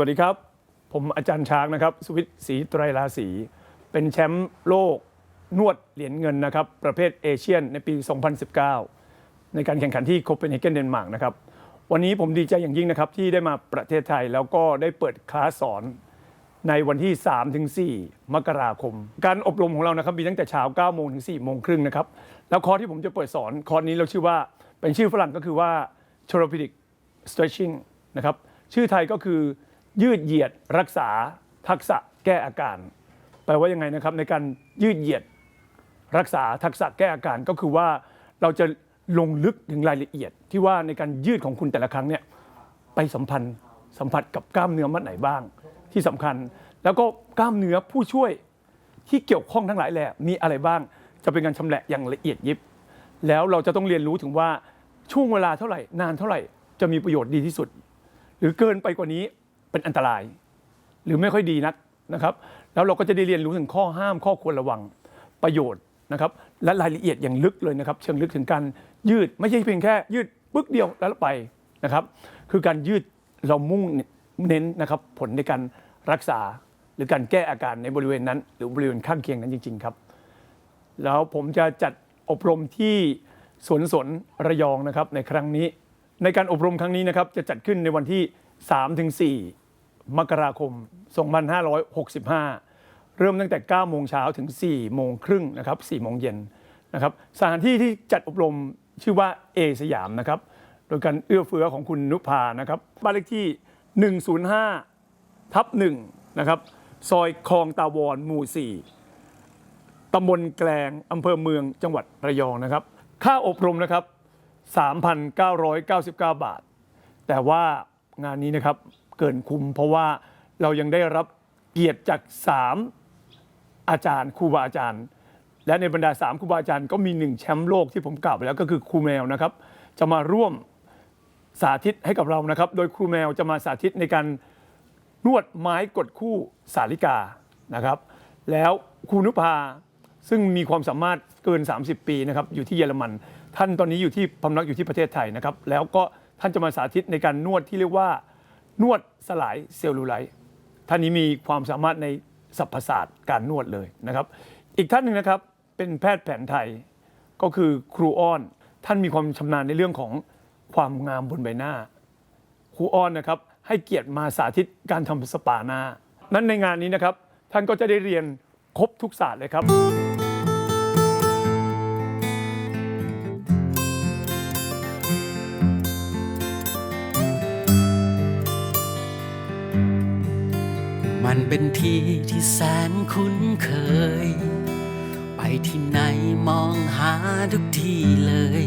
วัสดีครับ ผมอาจารย์ช้างนะครับ สุวิทย์ศรีไตรราศี เป็นแชมป์โลกนวดเหรียญเงินนะครับ ประเภทเอเชียนในปี 2019 ในการแข่งขันที่โคเปนเฮเกนเดนมาร์กนะครับ วันนี้ผมดีใจอย่างยิ่งนะครับ ที่ได้มาประเทศไทยแล้วก็ได้เปิดคลาสสอนในวันที่ 3-4 มกราคม การอบรมของเรานะครับมีตั้งแต่เช้า9โมงถึง4โมงครึ่งนะครับ แล้วคอร์สที่ผมจะเปิดสอนคอร์สนี้เราชื่อว่าเป็นชื่อฝรั่งก็คือว่า therapeutic stretching นะครับ ชื่อไทยก็คือ ยืดเหยียดรักษาทักษะแก้อาการ แปลว่ายังไงนะครับในการยืดเหยียดรักษาทักษะแก้อาการก็คือว่าเราจะลงลึกถึงรายละเอียด ที่ว่าในการยืดของคุณแต่ละครั้งเนี่ยไปสัมพันธ์สัมผัสกับกล้ามเนื้อมัดไหนบ้าง ที่สำคัญ แล้วก็กล้ามเนื้อผู้ช่วยที่เกี่ยวข้องทั้งหลายแหละมีอะไรบ้าง จะเป็นการชำแหละอย่างละเอียดยิบ แล้วเราจะต้องเรียนรู้ถึงว่าช่วงเวลาเท่าไหร่นานเท่าไหร่จะมีประโยชน์ดีที่สุด หรือเกินไปกว่านี้ เป็นอันตราย หรือไม่ค่อยดีนักนะครับ แล้วเราก็จะได้เรียนรู้ถึงข้อห้ามข้อควรระวังประโยชน์นะครับและรายละเอียดอย่างลึกเลยนะครับ เชิงลึกถึงการยืดไม่ใช่เพียงแค่ ยืดปึ๊กเดียวแล้วไปนะครับ คือการยืดเรามุ่งเน้นนะครับผลในการรักษาหรือการแก้อาการในบริเวณนั้น หรือบริเวณข้างเคียงนั้นจริง ๆครับ แล้วผมจะจัดอบรมที่สวนสนระยองนะครับในครั้งนี้ ในการอบรมครั้งนี้นะครับจะจัดขึ้นในวันที่ 3-4 มกราคม 2565 เริ่มตั้งแต่ 9 โมงเช้าถึง 4 โมงครึ่งนะครับ 4 โมงเย็นนะครับสถานที่ที่จัดอบรมชื่อว่าเอสยามนะครับ โดยการเอื้อเฟื้อของคุณนุภานะครับบ้านเลขที่ 105 ทับ1นะครับซอยคลองตาวรหมู่ 4ตำบลแกลงอำเภอเมืองจังหวัดระยองนะครับ ค่าอบรมนะครับ 3,999 บาท แต่ว่า งานนี้นะครับ เกินคุ้มเพราะว่าเรายังได้รับเกียรติจาก3อาจารย์ครูบาอาจารย์ และในบรรดา3ครูบาอาจารย์ก็มีหนึ่งแชมป์โลกที่ผมกล่าวไปแล้วก็คือครูแมวนะครับ จะมาร่วมสาธิตให้กับเรานะครับ โดยครูแมวจะมาสาธิตในการนวดไม้กดคู่สาลิกานะครับ แล้วครูนุภาซึ่งมีความสามารถเกิน 30 ปีนะครับอยู่ที่เยอรมัน ท่านตอนนี้อยู่ที่พำนักอยู่ที่ประเทศไทยนะครับ แล้วก็ ท่านจะมาสาธิตในการนวดที่เรียกว่านวดสลายเซลลูไลท์ท่านนี้มีความสามารถในสรรพศาสตร์การนวดเลยนะครับ อีกท่านหนึ่งนะครับเป็นแพทย์แผนไทยก็คือครูอ้อน ท่านมีความชำนาญในเรื่องของความงามบนใบหน้า ครูอ้อนนะครับให้เกียรติมาสาธิตการทำสปาหน้า นั้นในงานนี้นะครับท่านก็จะได้เรียนครบทุกศาสตร์เลยครับ มันเป็นที่ที่แสนคุ้นเคย ไปที่ไหนมองหาทุกที่เลย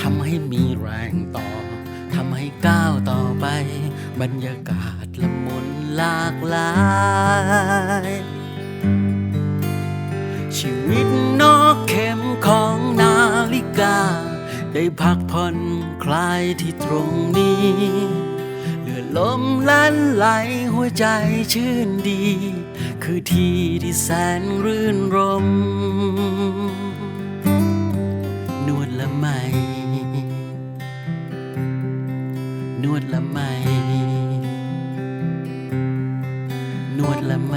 ทำให้มีแรงต่อ ทำให้ก้าวต่อไป บรรยากาศละมุนหลากหลาย ชีวิตนอกเข็มของนาฬิกา ได้พักผ่อนคลายที่ตรงนี้ ลมลั่นไหลหัวใจชื่นดี คือที่ที่แสนรื่นรม นวดละไม นวดละไม นวดละไม